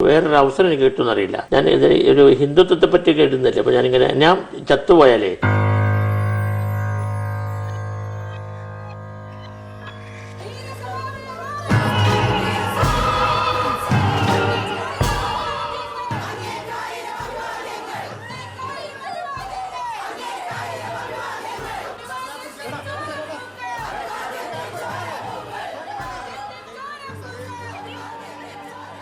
വേറൊരു അവസരം എനിക്ക് കിട്ടുമെന്നറിയില്ല ഞാൻ ഇത് ഒരു ഹിന്ദുത്വത്തെ പറ്റി കേട്ടുന്നില്ല അപ്പൊ ഞാനിങ്ങനെ ഞാൻ ചത്തുപോയാലേ.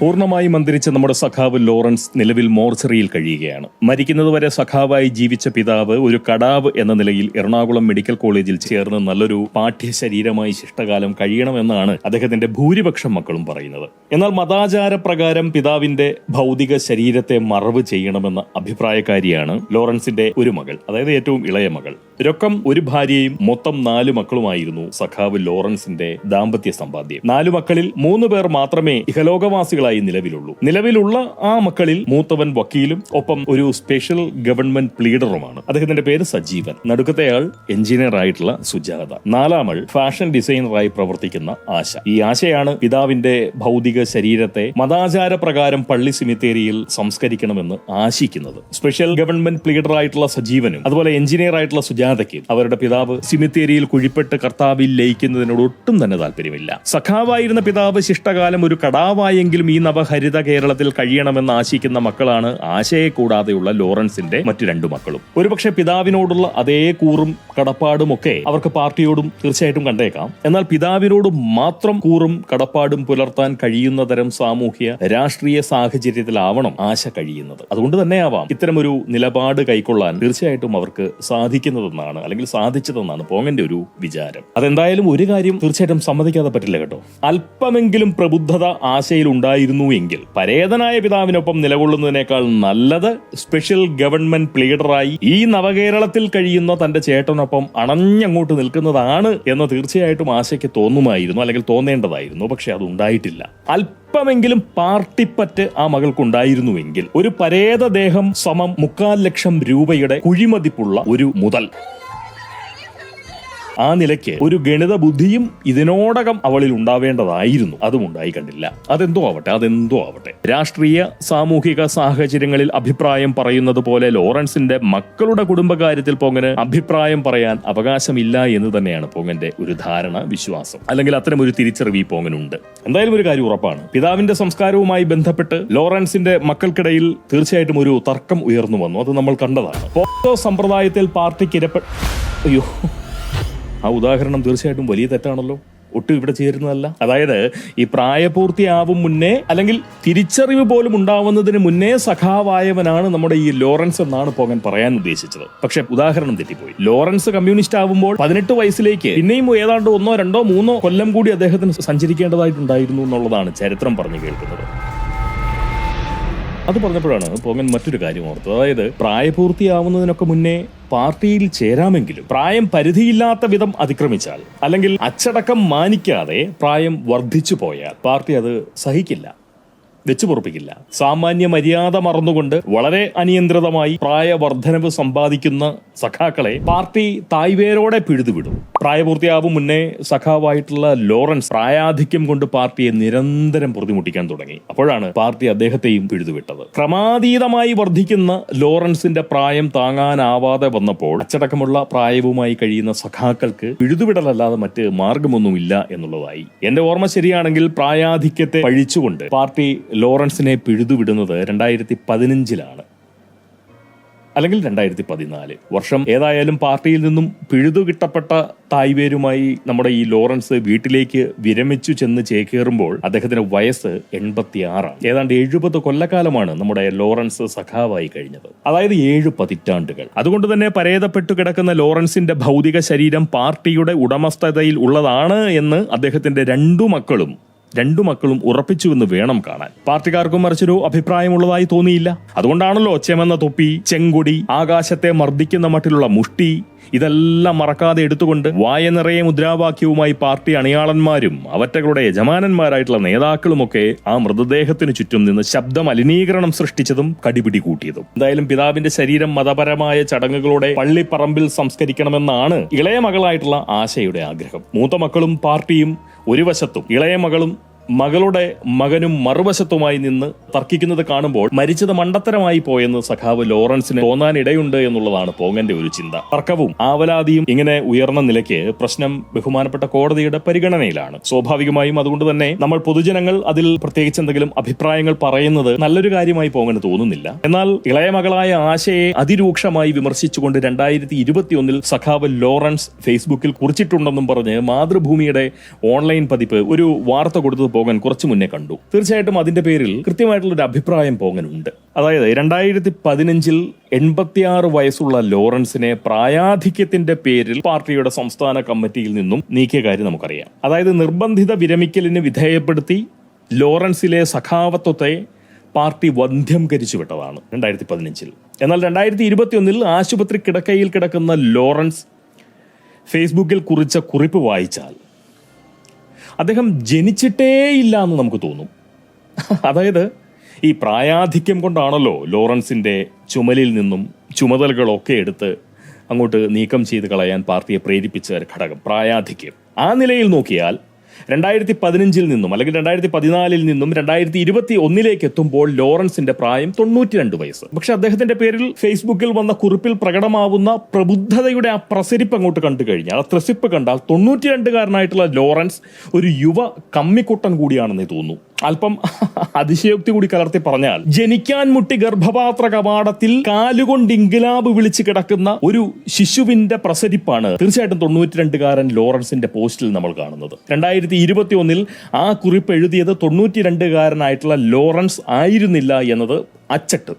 പൂർണമായി മന്ത്രിച്ച നമ്മുടെ സഖാവ് ലോറൻസ് നിലവിൽ മോർച്ചറിയിൽ കഴിയുകയാണ്. മരിക്കുന്നതുവരെ സഖാവായി ജീവിച്ച പിതാവ് ഒരു കടാവ് എന്ന നിലയിൽ എറണാകുളം മെഡിക്കൽ കോളേജിൽ ചേർന്ന് നല്ലൊരു പാഠ്യശരീരമായി ശിഷ്ടകാലം കഴിയണമെന്നാണ് അദ്ദേഹത്തിന്റെ ഭൂരിപക്ഷം മക്കളും പറയുന്നത്. എന്നാൽ മതാചാര പ്രകാരം പിതാവിന്റെ ഭൗതിക ശരീരത്തെ മറവ് ചെയ്യണമെന്ന അഭിപ്രായക്കാരിയാണ് ലോറൻസിന്റെ ഒരു മകൾ അതായത് ഏറ്റവും ഇളയ മകൾ. രൊക്കം ഒരു ഭാര്യയും മൊത്തം നാല് മക്കളുമായിരുന്നു സഖാവ് ലോറൻസിന്റെ ദാമ്പത്യ സമ്പാദ്യം. നാലു മക്കളിൽ മൂന്ന് പേർ മാത്രമേ ഇഹലോകവാസികളായി നിലവിലുള്ളൂ. നിലവിലുള്ള ആ മക്കളിൽ മൂത്തവൻ വക്കീലും ഒപ്പം ഒരു സ്പെഷ്യൽ ഗവൺമെന്റ് പ്ലീഡറുമാണ്. അദ്ദേഹത്തിന്റെ പേര് സജീവൻ. നടുക്കത്തെയാൾ എഞ്ചിനീയർ ആയിട്ടുള്ള സുജാത. നാലാമൾ ഫാഷൻ ഡിസൈനറായി പ്രവർത്തിക്കുന്ന ആശ. ഈ ആശയാണ് പിതാവിന്റെ ഭൗതിക ശരീരത്തെ മതാചാര പ്രകാരം പള്ളി സിമിത്തേരിയിൽ സംസ്കരിക്കണമെന്ന് ആശിക്കുന്നത്. സ്പെഷ്യൽ ഗവൺമെന്റ് പ്ലീഡർ ആയിട്ടുള്ള സജീവനും അതുപോലെ എഞ്ചിനീയർ ആയിട്ടുള്ള സുജാതയ്ക്ക് അവരുടെ പിതാവ് സിമിത്തേരിയിൽ കുഴിപ്പെട്ട് കർത്താവിൽ ലയിക്കുന്നതിനോട് ഒട്ടും തന്നെ താല്പര്യമില്ല. സഖാവായിരുന്ന പിതാവ് ശിഷ്ടകാലം ഒരു കടാവായെങ്കിലും ഈ നവഹരിത കേരളത്തിൽ കഴിയണമെന്ന് ആശിക്കുന്ന മക്കളാണ് ആശയെ കൂടാതെയുള്ള ലോറൻസിന്റെ മറ്റു രണ്ടു മക്കളും. ഒരുപക്ഷെ പിതാവിനോടുള്ള അതേ കൂറും കടപ്പാടും ഒക്കെ അവർക്ക് പാർട്ടിയോടും തീർച്ചയായിട്ടും കണ്ടേക്കാം. എന്നാൽ പിതാവിനോട് മാത്രം കൂറും കടപ്പാടും പുലർത്താൻ കഴിയുന്ന തരം സാമൂഹ്യ രാഷ്ട്രീയ സാഹചര്യത്തിലാവണം ആശ കഴിയുന്നത്. അതുകൊണ്ട് തന്നെയാവാം ഒരു നിലപാട് കൈക്കൊള്ളാൻ തീർച്ചയായിട്ടും അവർക്ക് സാധിക്കുന്നതെന്നാണ് അല്ലെങ്കിൽ സാധിച്ചതെന്നാണ് പോങ്ങന്റെ ഒരു വിചാരം. അതെന്തായാലും ഒരു കാര്യം തീർച്ചയായിട്ടും സമ്മതിക്കാതെ പറ്റില്ല കേട്ടോ. അല്പമെങ്കിലും പ്രബുദ്ധത ആശയിൽ ഉണ്ടായിരുന്നു എങ്കിൽ പരേതനായ പിതാവിനൊപ്പം നിലകൊള്ളുന്നതിനേക്കാൾ നല്ലത് സ്പെഷ്യൽ ഗവൺമെന്റ് പ്ലീഡറായി ഈ നവകേരളത്തിൽ കഴിയുന്ന തന്റെ ചേട്ടനൊപ്പം അണഞ്ഞങ്ങോട്ട് നിൽക്കുന്നതാണ് എന്ന് തീർച്ചയായിട്ടും ആശയ്ക്ക് തോന്നുമായിരുന്നു അല്ലെങ്കിൽ തോന്നേണ്ടതായിരുന്നു. പക്ഷെ അത് ഉണ്ടായിട്ടില്ല അല്പമെങ്കിലും പാർട്ടിപ്പറ്റ് ആ മകൾക്കുണ്ടായിരുന്നുവെങ്കിൽ ഒരു പരേതദേഹം സമം മുക്കാൽ ലക്ഷം രൂപയുടെ കുഴിമതിപ്പുള്ള ഒരു മുതൽ. ആ നിലയ്ക്ക് ഒരു ഗണിത ബുദ്ധിയും ഇതിനോടകം അവളിൽ ഉണ്ടാവേണ്ടതായിരുന്നു. അതും ഉണ്ടായി കണ്ടില്ല. അതെന്തോ ആവട്ടെ അതെന്തോ ആവട്ടെ. രാഷ്ട്രീയ സാമൂഹിക സാഹചര്യങ്ങളിൽ അഭിപ്രായം പറയുന്നത് പോലെ ലോറൻസിന്റെ മക്കളുടെ കുടുംബകാര്യത്തിൽ പൊങ്ങന് അഭിപ്രായം പറയാൻ അവകാശമില്ല എന്ന് തന്നെയാണ് പൊങ്ങന്റെ ഒരു ധാരണ വിശ്വാസം. അല്ലെങ്കിൽ അത്തരം ഒരു തിരിച്ചറിവ് ഈ പൊങ്ങനുണ്ട് എന്തായാലും ഒരു കാര്യം ഉറപ്പാണ്. പിതാവിന്റെ സംസ്കാരവുമായി ബന്ധപ്പെട്ട് ലോറൻസിന്റെ മക്കൾക്കിടയിൽ തീർച്ചയായിട്ടും ഒരു തർക്കം ഉയർന്നു വന്നു. അത് നമ്മൾ കണ്ടതാണ്. പോസ്റ്റോ സമ്പ്രദായത്തിൽ പാർട്ടിക്ക് ഇരപ്പെട്ട അയ്യോ. ആ ഉദാഹരണം തീർച്ചയായിട്ടും വലിയ തെറ്റാണല്ലോ. ഒട്ടും ഇവിടെ ചേരുന്നതല്ല. അതായത് ഈ പ്രായപൂർത്തിയാവും മുന്നേ അല്ലെങ്കിൽ തിരിച്ചറിവ് പോലും ഉണ്ടാവുന്നതിന് മുന്നേ സഖാവായവനാണ് നമ്മുടെ ഈ ലോറൻസ് എന്നാണ് പോകൻ പറയാൻ ഉദ്ദേശിച്ചത്. പക്ഷെ ഉദാഹരണം തെറ്റിപ്പോയി. ലോറൻസ് കമ്മ്യൂണിസ്റ്റ് ആവുമ്പോൾ പതിനെട്ട് വയസ്സിലേക്ക് പിന്നെയും ഏതാണ്ട് ഒന്നോ രണ്ടോ മൂന്നോ കൊല്ലം കൂടി അദ്ദേഹത്തിന് സഞ്ചരിക്കേണ്ടതായിട്ടുണ്ടായിരുന്നു എന്നുള്ളതാണ് ചരിത്രം പറഞ്ഞു കേൾക്കുന്നത്. അത് പറഞ്ഞപ്പോഴാണ് പോങ്ങൻ മറ്റൊരു കാര്യം ഓർത്തത്. അതായത് പ്രായപൂർത്തിയാവുന്നതിനൊക്കെ മുന്നേ പാർട്ടിയിൽ ചേരാമെങ്കിലും പ്രായം പരിധിയില്ലാത്ത വിധം അതിക്രമിച്ചാൽ അല്ലെങ്കിൽ അച്ചടക്കം മാനിക്കാതെ പ്രായം വർദ്ധിച്ചു പോയാൽ പാർട്ടി അത് സഹിക്കില്ല. വെച്ചു പൊറപ്പിക്കില്ല സാമാന്യ മര്യാദ മറന്നുകൊണ്ട് വളരെ അനിയന്ത്രിതമായി പ്രായവർദ്ധനവ് സമ്പാദിക്കുന്ന സഖാക്കളെ പാർട്ടി തായ്വേരോടെ പിഴുതുവിടും. പ്രായപൂർത്തിയാവും മുന്നേ സഖാവായിട്ടുള്ള ലോറൻസ് പ്രായാധിക്യം കൊണ്ട് പാർട്ടിയെ നിരന്തരം പ്രതിമുട്ടിക്കാൻ തുടങ്ങി. അപ്പോഴാണ് പാർട്ടി അദ്ദേഹത്തെയും പിഴുതുവിട്ടത്. ക്രമാതീതമായി വർദ്ധിക്കുന്ന ലോറൻസിന്റെ പ്രായം താങ്ങാനാവാതെ വന്നപ്പോൾ അച്ചടക്കമുള്ള പ്രായവുമായി കഴിയുന്ന സഖാക്കൾക്ക് പിഴുതുവിടലല്ലാതെ മറ്റ് മാർഗമൊന്നുമില്ല എന്നുള്ളതായി. എന്റെ ഓർമ്മ ശരിയാണെങ്കിൽ പ്രായാധിക്യത്തെ പഴിച്ചുകൊണ്ട് പാർട്ടി ലോറൻസിനെ പിഴുതുവിടുന്നത് രണ്ടായിരത്തി പതിനഞ്ചിലാണ് അല്ലെങ്കിൽ രണ്ടായിരത്തി പതിനാല് വർഷം ഏതായാലും പാർട്ടിയിൽ നിന്നും പിഴുതു കിട്ടപ്പെട്ട തായ്വേരുമായി നമ്മുടെ ഈ ലോറൻസ് വീട്ടിലേക്ക് വിരമിച്ചു ചെന്ന് ചേക്കേറുമ്പോൾ അദ്ദേഹത്തിന്റെ വയസ്സ് എൺപത്തിയാറാണ്. ഏതാണ്ട് എഴുപത് കൊല്ലക്കാലമാണ് നമ്മുടെ ലോറൻസ് സഖാവായി കഴിഞ്ഞത്. അതായത് ഏഴ് പതിറ്റാണ്ടുകൾ. അതുകൊണ്ട് തന്നെ പരേതപ്പെട്ടു കിടക്കുന്ന ലോറൻസിന്റെ ഭൗതിക ശരീരം പാർട്ടിയുടെ ഉടമസ്ഥതയിൽ ഉള്ളതാണ് എന്ന് അദ്ദേഹത്തിന്റെ രണ്ടു മക്കളും രണ്ടു മക്കളും ഉറപ്പിച്ചുവെന്ന് വേണം കാണാൻ. പാർട്ടിക്കാർക്കും മറിച്ചൊരു അഭിപ്രായമുള്ളതായി തോന്നിയില്ല. അതുകൊണ്ടാണല്ലോ ചെമെന്ന തൊപ്പി ചെങ്കൊടി ആകാശത്തെ മർദ്ദിക്കുന്ന മട്ടിലുള്ള മുഷ്ടി ഇതെല്ലാം മറക്കാതെ എടുത്തുകൊണ്ട് വായ നിറയെ മുദ്രാവാക്യവുമായി പാർട്ടി അണിയാളന്മാരും അവറ്റകളുടെ യജമാനന്മാരായിട്ടുള്ള നേതാക്കളുമൊക്കെ ആ മൃതദേഹത്തിനു ചുറ്റും നിന്ന് ശബ്ദ മലിനീകരണം സൃഷ്ടിച്ചതും കടിപിടി കൂട്ടിയതും എന്തായാലും പിതാവിന്റെ ശരീരം മതപരമായ ചടങ്ങുകളോടെ പള്ളിപ്പറമ്പിൽ സംസ്കരിക്കണമെന്നാണ് ഇളയ മകളായിട്ടുള്ള ആശയുടെ ആഗ്രഹം. മൂത്ത മക്കളും പാർട്ടിയും ഒരു വശത്തും ഇളയ മകളും മകളുടെ മകനും മറുവശത്തുമായി നിന്ന് തർക്കിക്കുന്നത് കാണുമ്പോൾ മരിച്ചത് മണ്ടത്തരമായി പോയെന്ന് സഖാവ് ലോറൻസിന് തോന്നാനിടയുണ്ട് എന്നുള്ളതാണ് പോങ്ങന്റെ ഒരു ചിന്ത. തർക്കവും ആവലാതിയും ഇങ്ങനെ ഉയർന്ന നിലയ്ക്ക് പ്രശ്നം ബഹുമാനപ്പെട്ട കോടതിയുടെ പരിഗണനയിലാണ്. സ്വാഭാവികമായും അതുകൊണ്ട് തന്നെ നമ്മൾ പൊതുജനങ്ങൾ അതിൽ പ്രത്യേകിച്ച് എന്തെങ്കിലും അഭിപ്രായങ്ങൾ പറയുന്നത് നല്ലൊരു കാര്യമായി പോങ്ങന് തോന്നുന്നില്ല. എന്നാൽ ഇളയ മകളായ ആശയെ അതിരൂക്ഷമായി വിമർശിച്ചുകൊണ്ട് രണ്ടായിരത്തി ഇരുപത്തിയൊന്നിൽ സഖാവ് ലോറൻസ് ഫേസ്ബുക്കിൽ കുറിച്ചിട്ടുണ്ടെന്നും പറഞ്ഞ് മാതൃഭൂമിയുടെ ഓൺലൈൻ പതിപ്പ് ഒരു വാർത്ത കൊടുത്തത് പോകാൻ കുറച്ചു മുന്നേ കണ്ടു. തീർച്ചയായിട്ടും അതിന്റെ പേരിൽ കൃത്യമായിട്ടുള്ള ഒരു അഭിപ്രായം പോകാനുണ്ട് അതായത് രണ്ടായിരത്തി പതിനഞ്ചിൽ എൺപത്തിയാറ് വയസ്സുള്ള ലോറൻസിനെ പ്രായാധിക്യത്തിന്റെ പേരിൽ പാർട്ടിയുടെ സംസ്ഥാന കമ്മിറ്റിയിൽ നിന്നും നീക്കിയ കാര്യം നമുക്കറിയാം. അതായത് നിർബന്ധിത വിരമിക്കലിന് വിധേയപ്പെടുത്തി ലോറൻസിലെ സഖാവത്വത്തെ പാർട്ടി വന്ധ്യംകരിച്ചു വിട്ടതാണ് രണ്ടായിരത്തി പതിനഞ്ചിൽ എന്നാൽ രണ്ടായിരത്തി ഇരുപത്തിയൊന്നിൽ ആശുപത്രി കിടക്കയിൽ കിടക്കുന്ന ലോറൻസ് ഫേസ്ബുക്കിൽ കുറിച്ച കുറിപ്പ് വായിച്ചാൽ അദ്ദേഹം ജനിച്ചിട്ടേ ഇല്ല എന്ന് നമുക്ക് തോന്നും. അതായത് ഈ പ്രായാധിക്യം കൊണ്ടാണല്ലോ ലോറൻസിന്റെ ചുമലിൽ നിന്നും ചുമതലകളൊക്കെ എടുത്ത് അങ്ങോട്ട് നീക്കം ചെയ്ത് കളയാൻ പാർട്ടിയെ പ്രേരിപ്പിച്ച ഒരു ഘടകം പ്രായാധിക്യം. ആ നിലയിൽ നോക്കിയാൽ രണ്ടായിരത്തി പതിനഞ്ചിൽ നിന്നും അല്ലെങ്കിൽ രണ്ടായിരത്തി പതിനാലിൽ നിന്നും രണ്ടായിരത്തി ഇരുപത്തി ഒന്നിലേക്ക് എത്തുമ്പോൾ ലോറൻസിന്റെ പ്രായം തൊണ്ണൂറ്റി രണ്ട് വയസ്സ്. പക്ഷെ അദ്ദേഹത്തിന്റെ പേരിൽ ഫേസ്ബുക്കിൽ വന്ന കുറിപ്പിൽ പ്രകടമാവുന്ന പ്രബുദ്ധതയുടെ ആ പ്രസരിപ്പ് അങ്ങോട്ട് കണ്ടു കഴിഞ്ഞാൽ ആ ത്രസിപ്പ് കണ്ടാൽ തൊണ്ണൂറ്റി രണ്ടുകാരനായിട്ടുള്ള ലോറൻസ് ഒരു യുവ കമ്മിക്കുട്ടൻ കൂടിയാണെന്ന് തോന്നുന്നു. അല്പം അതിശയോക്തി കൂടി കലർത്തി പറഞ്ഞാൽ ജനിക്കാൻ മുട്ടി ഗർഭപാത്ര കവാടത്തിൽ കാലുകൊണ്ട് ഇൻകിലാബ് വിളിച്ച് കിടക്കുന്ന ഒരു ശിശുവിന്റെ പ്രസരിപ്പാണ് തീർച്ചയായിട്ടും തൊണ്ണൂറ്റിരണ്ടുകാരൻ ലോറൻസിന്റെ പോസ്റ്റിൽ നമ്മൾ കാണുന്നത്. രണ്ടായിരത്തി ഇരുപത്തി ഒന്നിൽ ആ കുറിപ്പ് എഴുതിയത് തൊണ്ണൂറ്റി രണ്ടുകാരനായിട്ടുള്ള ലോറൻസ് ആയിരുന്നില്ല എന്നത് അച്ചട്ട്.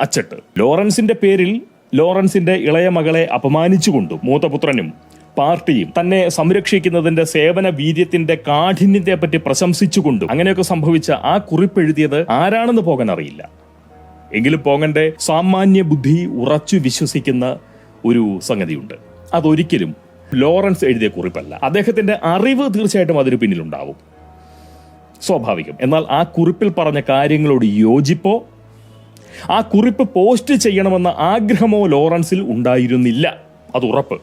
അച്ചട്ട്. ലോറൻസിന്റെ പേരിൽ ലോറൻസിന്റെ ഇളയ മകളെ അപമാനിച്ചുകൊണ്ടും മൂത്തപുത്രനും പാർട്ടിയും തന്നെ സംരക്ഷിക്കുന്നതിന്റെ സേവന വീര്യത്തിന്റെ കാഠിന്യത്തെ പറ്റി പ്രശംസിച്ചുകൊണ്ടും അങ്ങനെയൊക്കെ സംഭവിച്ച ആ കുറിപ്പ് എഴുതിയത് ആരാണെന്ന് പോകാൻ അറിയില്ല. എങ്കിലും പോങ്ങന്റെ സാമാന്യ ബുദ്ധി ഉറച്ചു വിശ്വസിക്കുന്ന ഒരു സംഗതിയുണ്ട്. അതൊരിക്കലും ലോറൻസ് എഴുതിയ കുറിപ്പല്ല. അദ്ദേഹത്തിന്റെ അറിവ് തീർച്ചയായിട്ടും അതിന് പിന്നിലുണ്ടാവും. സ്വാഭാവികം. എന്നാൽ ആ കുറിപ്പിൽ പറഞ്ഞ കാര്യങ്ങളോട് യോജിപ്പോ? ആ കുറിപ്പ് പോസ്റ്റ് ചെയ്യണമെന്ന ആഗ്രഹമോ ലോറൻസിൽ ഉണ്ടായിരുന്നില്ല. അത് ഉറപ്പ്.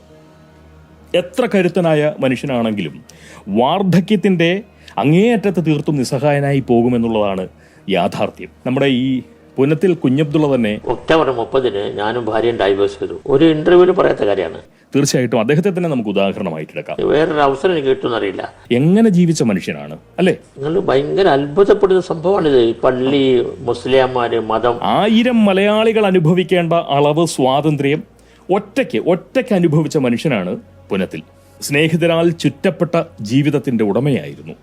എത്ര കരുത്തനായ മനുഷ്യനാണെങ്കിലും വാർദ്ധക്യത്തിന്റെ അങ്ങേയറ്റത്ത് തീർത്തും നിസ്സഹായനായി പോകുമെന്നുള്ളതാണ് യാഥാർത്ഥ്യം. നമ്മുടെ ഈ പുനത്തിൽ കുഞ്ഞബ്ദുള്ള തന്നെ ഒക്ടോബർ മുപ്പതിന് ഞാനും ഭാര്യയും ഡൈവേഴ്സ് ചെയ്തു. ഒരു ഇന്റർവ്യൂവിൽ പറയാത്ത കാര്യമാണ്. തീർച്ചയായിട്ടും അദ്ദേഹത്തെ തന്നെ നമുക്ക് ഉദാഹരണമായിട്ട് എടുക്കാം വേറൊരു അവസരം എനിക്ക് കിട്ടുമെന്നറിയില്ല എങ്ങനെ ജീവിച്ച മനുഷ്യനാണ് അല്ലേ? നിങ്ങൾ ഭയങ്കര അത്ഭുതപ്പെടുന്ന സംഭവമാണിത്. ഇത് പള്ളി മുസ്ലിംമാര് മതം. ആയിരം മലയാളികൾ അനുഭവിക്കേണ്ട അളവ് സ്വാതന്ത്ര്യം ഒറ്റയ്ക്ക് ഒറ്റയ്ക്ക് അനുഭവിച്ച മനുഷ്യനാണ് പുനത്തിൽ. സ്നേഹിതരാൽ ചുറ്റപ്പെട്ട ജീവിതത്തിന്റെ ഉടമയായിരുന്നു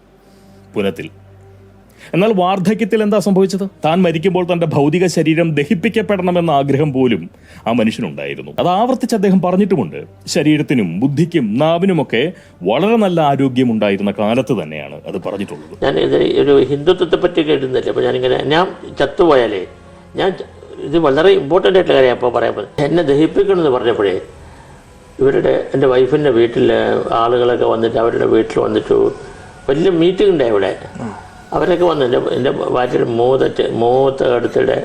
പുനത്തിൽ. എന്നാൽ വാർദ്ധക്യത്തിൽ എന്താ സംഭവിച്ചത്? താൻ മരിക്കുമ്പോൾ തന്റെ ഭൗതിക ശരീരം ദഹിപ്പിക്കപ്പെടണമെന്ന ആഗ്രഹം പോലും ആ മനുഷ്യനുണ്ടായിരുന്നു. അത് ആവർത്തിച്ച് അദ്ദേഹം പറഞ്ഞിട്ടുമുണ്ട് ശരീരത്തിനും ബുദ്ധിക്കും നാവിനുമൊക്കെ വളരെ നല്ല ആരോഗ്യം ഉണ്ടായിരുന്ന കാലത്ത് തന്നെയാണ് അത് പറഞ്ഞിട്ടുള്ളത്. ഞാൻ ഇത് ഒരു ഹിന്ദുത്വത്തെ പറ്റി എഴുതുന്നില്ല അപ്പൊ ഞാനിങ്ങനെ ഞാൻ ചത്തുപോയാലേ ഞാൻ ഇത് വളരെ ഇമ്പോർട്ടന്റ് ആയിട്ടുള്ള കാര്യം അപ്പോൾ പറയാൻ എന്നെ എന്നെ ദഹിപ്പിക്കണമെന്ന് പറഞ്ഞപ്പോഴേ ഇവരുടെ എന്റെ വൈഫിന്റെ വീട്ടിൽ ആളുകളൊക്കെ വന്നിട്ട് അവരുടെ വീട്ടിൽ വന്നിട്ട് വലിയ മീറ്റിംഗ് ഉണ്ടായി ഇവിടെ. അവരൊക്കെ വന്നു എന്റെ എന്റെ ഭാര്യയുടെ മൂത്ത മൂത്ത അടുത്തിടെ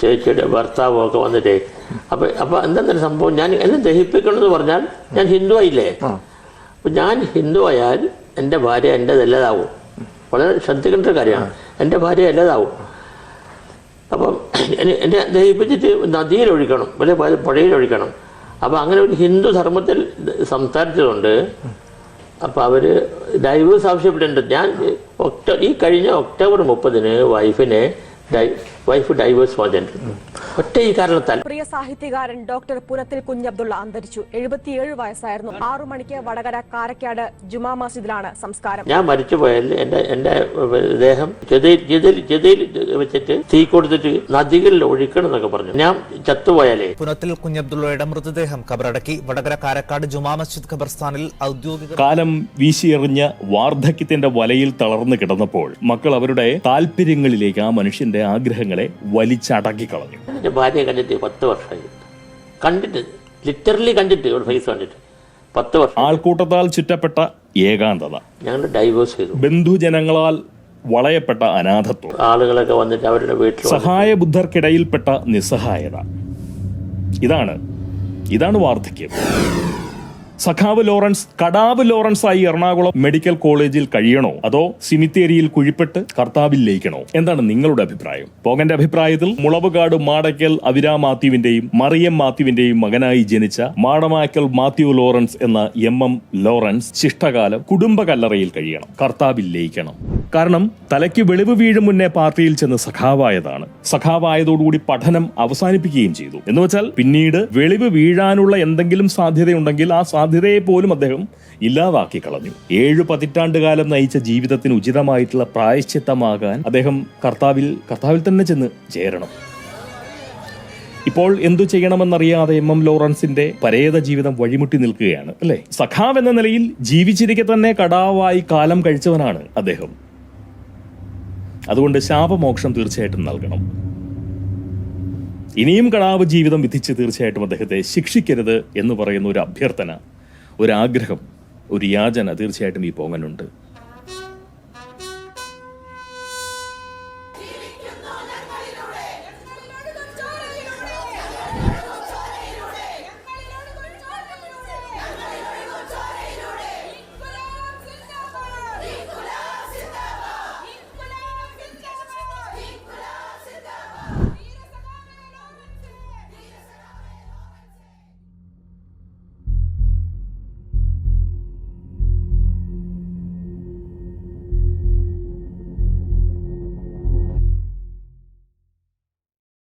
ചേച്ചിയുടെ ഭർത്താവും ഒക്കെ വന്നിട്ടേ. അപ്പം അപ്പം എന്താണെന്നൊരു സംഭവം ഞാൻ എന്നെ ദഹിപ്പിക്കണമെന്ന് പറഞ്ഞാൽ ഞാൻ ഹിന്ദു ആയില്ലേ? അപ്പം ഞാൻ ഹിന്ദു ആയാൽ എന്റെ ഭാര്യ എന്റെതല്ലതാവും വളരെ ശ്രദ്ധിക്കേണ്ട ഒരു കാര്യമാണ്. എന്റെ ഭാര്യ എല്ലതാവും അപ്പം എന്നെ എന്നെ ദഹിപ്പിച്ചിട്ട് നദിയിൽ ഒഴിക്കണം വലിയ പുഴയിൽ ഒഴിക്കണം അപ്പം അങ്ങനെ ഒരു ഹിന്ദു ധർമ്മത്തിൽ സംസാരിച്ചതുകൊണ്ട് അപ്പോൾ അവർ ഡൈവേഴ്സ് ആവശ്യപ്പെട്ടിട്ടുണ്ട്. ഞാൻ ഒക്ടോ ഈ കഴിഞ്ഞ ഒക്ടോബർ മുപ്പതിന് വൈഫിനെ വൈഫ് ഡൈവേഴ്സ് വാങ്ങിച്ചിട്ടുണ്ട്. ഒറ്റ ഈ കാരണത്താൽ പ്രിയ സാഹിത്യകാരൻ ഡോക്ടർ പുനത്തിൽ കുഞ്ഞബ്ദുള്ള അന്തരിച്ചു. എഴുപത്തിയേഴ് വയസ്സായിരുന്നു. ആറു മണിക്ക് വടകര കാരക്കാട് ജുമാ മസ്ജിദിലാണ് സംസ്കാരം. ഞാൻ മരിച്ചു പോയാൽ എന്റെ എന്റെ ദേഹം ചെതയിൽ വെച്ചിട്ട് തീ കൊടുത്തിട്ട് നദികളിൽ ഒഴിക്കണം എന്നൊക്കെ പറഞ്ഞു. ഞാൻ ചത്തുപോയാലേ. പുനത്തിൽ കുഞ്ഞബ്ദുള്ളയുടെ മൃതദേഹം കബറടക്കി വടകര കാരക്കാട് ജുമാ മസ്ജിദ് ഖബർസ്ഥാനിൽ ഔദ്യോഗിക കാലം വീശിയെറിഞ്ഞ വാർദ്ധക്യത്തിന്റെ വലയിൽ തളർന്നു കിടന്നപ്പോൾ മക്കൾ അവരുടെ താല്പര്യങ്ങളിലേക്ക് ആ മനുഷ്യന്റെ ആഗ്രഹങ്ങളെ വലിച്ചടക്കി കളഞ്ഞു എന്റെ ഭാര്യയെ കണ്ടിട്ട് പത്ത് വർഷമായി. കണ്ടിട്ട് ലിറ്ററലി കണ്ടിട്ട് ഒരു ഫേസ് കണ്ടിട്ട്. പത്ത് വർഷം. ആൾക്കൂട്ടത്താൽ ചുറ്റപ്പെട്ട ഏകാന്തത. ഞങ്ങൾ ഡൈവേഴ്സ് ചെയ്തു. ബന്ധുജനങ്ങളാൽ വളയപ്പെട്ട അനാഥത്വം. ആളുകളൊക്കെ വന്നിട്ട് അവരുടെ വീട്ടിൽ സഹായ ബുദ്ധർക്കിടയിൽപ്പെട്ട നിസ്സഹായത. ഇതാണ് ഇതാണ് വാർദ്ധക്യം. സഖാവ് ലോറൻസ് കടാവ് ലോറൻസ് ആയി എറണാകുളം മെഡിക്കൽ കോളേജിൽ കഴിയണോ? അതോ സിമിത്തേരിയിൽ കുഴിപ്പെട്ട് കർത്താവിൽ ലയിക്കണോ? എന്താണ് നിങ്ങളുടെ അഭിപ്രായം? പോകന്റെ അഭിപ്രായത്തിൽ മുളവുകാട് മാടക്കൽ അവിരാ മാത്യുവിന്റെയും മറിയം മാത്യുവിന്റെയും മകനായി ജനിച്ച മാടമാക്കൽ മാത്യു ലോറൻസ് എന്ന എം എം ലോറൻസ് ശിഷ്ടകാലം കുടുംബ കല്ലറയിൽ കഴിയണം. കർത്താവിൽ ലയിക്കണം. കാരണം തലയ്ക്ക് വെളിവ് വീഴും മുന്നേ പാർട്ടിയിൽ ചെന്ന് സഖാവായതാണ്. സഖാവായതോടുകൂടി പഠനം അവസാനിപ്പിക്കുകയും ചെയ്തു. എന്ന് വെച്ചാൽ പിന്നീട് വെളിവ് വീഴാനുള്ള എന്തെങ്കിലും സാധ്യതയുണ്ടെങ്കിൽ ആ സാധ്യതയെ പോലും അദ്ദേഹം ഇല്ലാതാക്കി കളഞ്ഞു. ഏഴു പതിറ്റാണ്ടുകാലം നയിച്ച ജീവിതത്തിന് ഉചിതമായിട്ടുള്ള പ്രായശ്ചിത്തമാകാൻ അദ്ദേഹം കർത്താവിൽ കർത്താവിൽ തന്നെ ചെന്ന് ചേരണം. ഇപ്പോൾ എന്തു ചെയ്യണമെന്നറിയാതെ എം എം ലോറൻസിന്റെ പരേത ജീവിതം വഴിമുട്ടി നിൽക്കുകയാണ് അല്ലെ? സഖാവ് എന്ന നിലയിൽ ജീവിച്ചിരിക്കെ തന്നെ കടാവായി കാലം കഴിച്ചവനാണ് അദ്ദേഹം. അതുകൊണ്ട് ശാപമോക്ഷം തീർച്ചയായിട്ടും നൽകണം. ഇനിയും കടാവ് ജീവിതം വിധിച്ച് തീർച്ചയായിട്ടും അദ്ദേഹത്തെ ശിക്ഷിക്കരുത് എന്ന് പറയുന്ന ഒരു അഭ്യർത്ഥന ഒരാഗ്രഹം ഒരു യാചന തീർച്ചയായിട്ടും ഈ പോങ്ങനുണ്ട്.